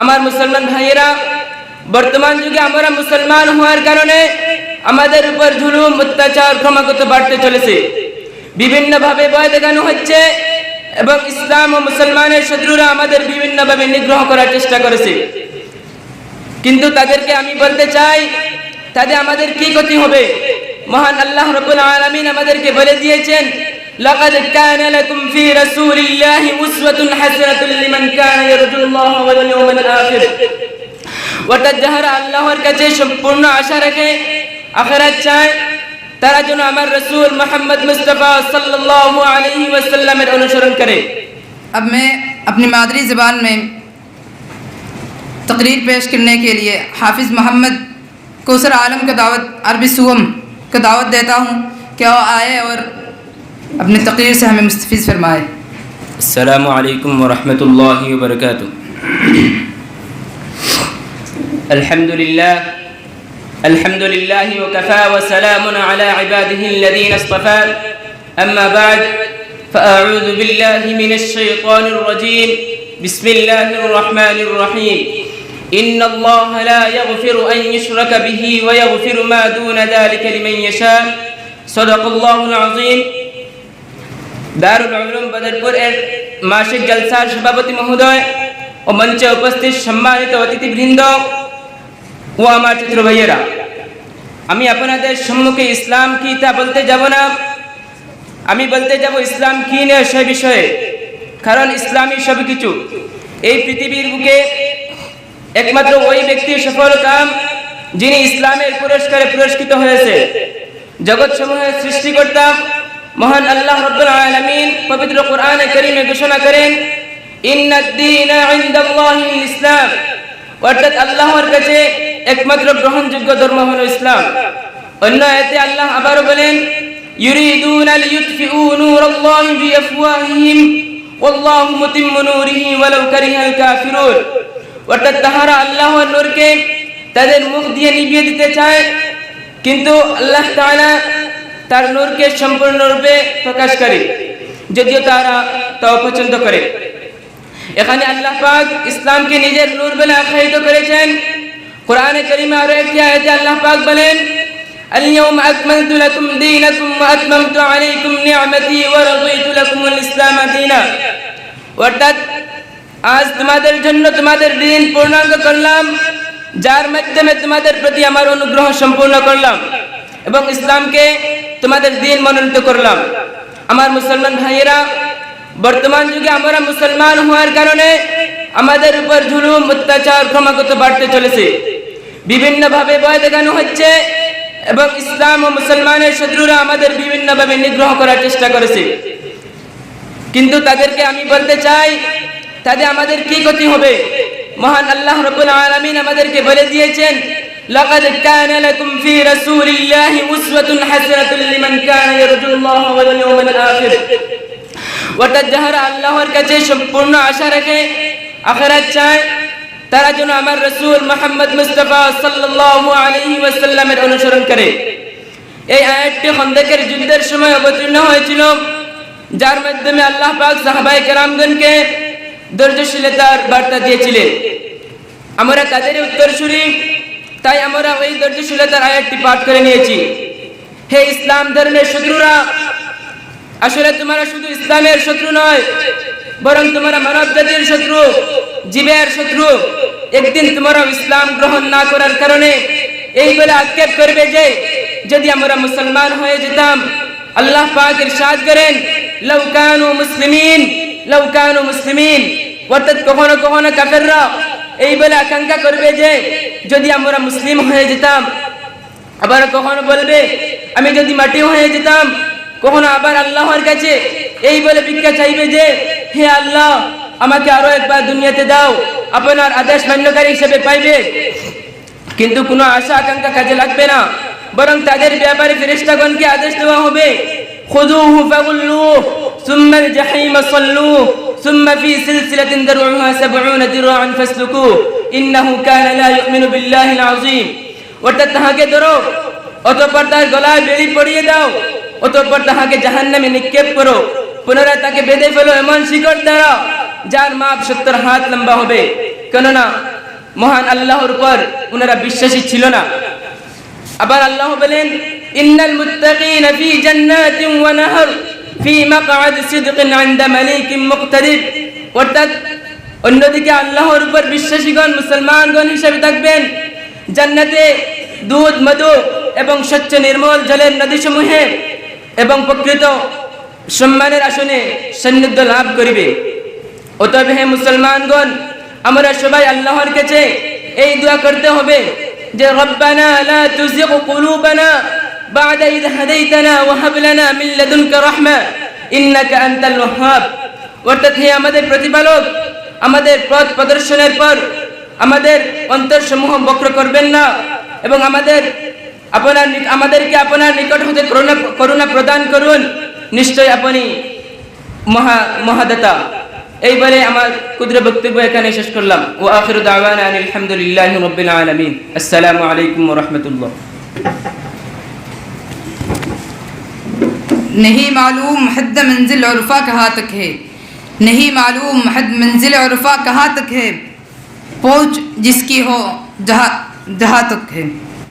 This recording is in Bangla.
আমার মুসলমান ভাইয়েরা, বর্তমান যুগে আমরা মুসলমান হওয়ার কারণে আমাদের উপর জুলুম, অত্যাচার ক্রমাগত বাড়তে চলেছে। বিভিন্নভাবে ভয় দেখানো হচ্ছে এবং ইসলাম ও মুসলমানের শত্রুরা আমাদের বিভিন্নভাবে নিগ্রহ করার চেষ্টা করেছে। কিন্তু তাদেরকে আমি বলতে চাই, তাদের আমাদের কি ক্ষতি হবে? মহান আল্লাহ রব্বুল আলামিন আমাদেরকে বলে দিয়েছেন لقد كان لكم في رسول الله أسوة حسنة لمن كان يرجو الله واليوم الآخر. অর্থাৎ যাহারা আল্লাহর কাছে সম্পূর্ণ আশা রাখে আখেরাত চায় عمر رسول محمد রসুল মোহাম্মদ মুস্তফা সাল্লাল্লাহু وسلم ওয়াসাল্লামের অনুসরণ کرے. اب میں اپنی مادری زبان میں تقریر پیش کرنے کے لیے حافظ محمد کوسر عالم کا دعوت، عربی سوم کا دعوت دیتا ہوں کہ وہ آئے اور अपनी तकरीर से हमें मुस्तफ़ फरमाए السلام عليكم ورحمة الله وبركاته الحمد لله الحمد لله وكفى وسلام على عباده الذين اصطفى أما بعد فأعوذ بالله من الشيطان الرجيم بسم الله الرحمن الرحيم إن الله لا يغفر أن يشرك به ويغفر ما دون ذلك لمن يشاء صدق الله العظيم দারুল উলুম বদরপুর এর মাসিক জলসার সভাপতি মহোদয় ও মঞ্চে উপস্থিত সম্মানিত অতিথিবৃন্দ ও আমার চিত্র ভাইয়েরা। আমি আপনাদের সম্মুখে ইসলাম কি তা বলতে যাব না। আমি বলতে যাব ইসলাম কি না সে বিষয়ে। কারণ ইসলামই সব কিছু এই পৃথিবীর বুকে একমাত্র ওই ব্যক্তি সফল কাম যিনি ইসলামের পুরস্কারে পুরস্কৃত হয়েছে। জগৎ সমূহের সৃষ্টিকর্তা মহান আল্লাহ রব্বুল আলামিন পবিত্র কোরআনে কারীমে ঘোষণা করেন ইন্নাদ-দীনা ইনদাল্লাহিল ইসলাম। অর্থাৎ আল্লাহর কাছে একমাত্র গ্রহণযোগ্য ধর্ম হলো ইসলাম। অন্য আয়াতে আল্লাহ আবারও বলেন, ইউরিদুনা লিইউতফিউ নূরাল্লাহি বিআফওয়াহিহিম, ওয়াল্লাহু মুতিম্মু নূরিহি ওয়ালাউ কারিহাল কাফিরুন। অর্থাৎ তাহারা আল্লাহর নূরকে তাদের মুখ দিয়ে নিভিয়ে দিতে চায়, কিন্তু আল্লাহ তাআলা তার নূরকে সম্পূর্ণরূপে প্রকাশ করে যদিও তারা তা অপছন্দ করে এখানে আল্লাহ পাক ইসলামকে নিজের নূর বলে আখ্যায়িত করেছেন কোরআনে কারিমে আরো একটি আয়াতে আল্লাহ পাক বলেন اليوم أكملت لكم دينكم وأتممت عليكم نعمتي ورضيت لكم الإسلام دينا অর্থাৎ আজ তোমাদের জন্য তোমাদের দিন পূর্ণাঙ্গ করলাম যার মাধ্যমে তোমাদের প্রতি আমার অনুগ্রহ সম্পূর্ণ করলাম এবং ইসলামকে তোমাদের দিন মনোনীত করলাম। আমার মুসলমান ভাইয়েরা, বর্তমান যুগে আমরা মুসলমান হওয়ার কারণে আমাদের উপর জুলুম, অত্যাচার, ক্রমাগত বাড়তে চলেছে। বিভিন্নভাবে ভয় দেখানো হচ্ছে এবং ইসলাম ও মুসলমানের শত্রুরা আমাদের বিভিন্নভাবে নিগ্রহ করার চেষ্টা করেছে। কিন্তু তাদেরকে আমি বলতে চাই তাতে আমাদের কি ক্ষতি হবে? মহান আল্লাহ রব্বুল আলামিন আমাদেরকে বলে দিয়েছেন لقد كان لكم في رسول الله أسوة حسنة لمن كان يرجو الله واليوم الآخر অর্থাৎ যাহারা আল্লাহর কাছে সম্পূর্ণ আশা রাখে আখেরাত চায় তারা যেন আমার রসুল মোহাম্মদ মুস্তফা সাল্লাল্লাহু আলাইহি ওয়াসাল্লামের অনুসরণ করে এই আয়াতটি খন্দকের যুদ্ধের সময় অবতীর্ণ হয়েছিল যার মাধ্যমে আল্লাহ পাক সাহাবাই কেরামগণকে ধৈর্যশীলতার বার্তা দিয়েছিলেন আমরা তাদের উত্তরসূরি তাই আমরা ওই ধৈর্যশীলতার আয়াতটি পাঠ করে নিয়েছি। হে ইসলাম ধর্মের শত্রুরা, আসলে তোমরা শুধু ইসলামের শত্রু নয়, বরং তোমরা মানব জাতির শত্রু, জীবের শত্রু। একদিন তোমরা ইসলাম গ্রহণ না করার কারণে এই বলে আক্ষেপ করবে যে, যদি আমরা মুসলমান হয়ে যেতাম, আল্লাহ পাক ইরশাদ করেন, লাউ কানু মুসলিমিন, লাউ কানু মুসলিমিন, অর্থাৎ কখনো কখনো কাফেররা এই বলে আকাঙ্ক্ষা করবে যে, যদি আমরা মুসলিম হয়ে যেতাম, আবার কখনো বলবে, আমি যদি মাটি হয়ে যেতাম, কখনো আবার আল্লাহর কাছে এই বলে ভিক্ষা চাইবে যে, হে আল্লাহ, আমাকে আরও একবার দুনিয়াতে দাও, আপনার আদেশ মান্যকারী হিসেবে পাইবে। কিন্তু কোনো আশা, আকাঙ্ক্ষা কাজে লাগবে না, বরং তাদের ব্যাপারে ফেরেস্তাগণকে আদেশ দেওয়া হবে। খুদু হুফাগুল্লু সুন্দর জাহিম সল্লু ثم في سلسلة ذرعها سبعون ذراعا فاسلكوه إنه كان لا يؤمن بالله العظيم অর্থাৎ তাহাকে ধরো অতঃপর তার গলায় বেড়ি পড়িয়ে দাও অতঃপর তাহাকে জাহান্নামে নিক্ষেপ করো পুনরায় তাকে বেঁধে ফেলো এমন শিকড় দ্বারা যার মাপ সত্তর হাত লম্বা হবে কেননা মহান আল্লাহর উপর ওনারা বিশ্বাসী ছিল না আবার আল্লাহ বলেন ইন্নাল মুত্তাকিন ফি জান্নাতিন ওয়া নাহর ফি মাকআদ সিদকিন ইনদা মালিকিন মুকতাদির অর্থাৎ অন্যদিকে আল্লাহর উপর বিশ্বাসীগণ, মুসলমানগণ হিসেবে থাকবেন। জান্নাতে দুধ, মধু এবং স্বচ্ছ নির্মল জলের নদীসমূহে এবং প্রকৃত সম্মানের আসনে সান্নিধ্য লাভ করিবে। অতএব হে মুসলমানগণ, আমরা সবাই আল্লাহর কাছে এই দোয়া করতে হবে যে, রব্বানা লা তুজিগ কুলুবানা ইদ হাদাইতানা ওয়া হাব লানা মিন লাদুনকা রাহমা, ইন্নাকা আনতাল ওয়াহ্হাব অর্থাৎ হে আমাদের প্রতিপালক, আমাদের পথ প্রদর্শনের পর আমাদের অন্তরসমূহ বক্র করবেন না এবং আমাদের আপনার আমাদেরকে আপনার নিকট হতে করুণা করুণা প্রদান করুন। নিশ্চয় আপনি মহা, মহাদাতা। এই আমার ক্ষুদ্র বক্তব্য এখানে শেষ করলাম। ও আখির দাওয়ানা আনিল হামদুলিল্লাহি রাব্বিল আলামিন। আসসালামু আলাইকুম نہیں معلوم حد منزل عرفہ کہاں تک ہے۔ نہیں معلوم حد منزل عرفہ کہاں تک ہے۔ پہنچ جس کی ہو، جہاں جہاں تک ہے۔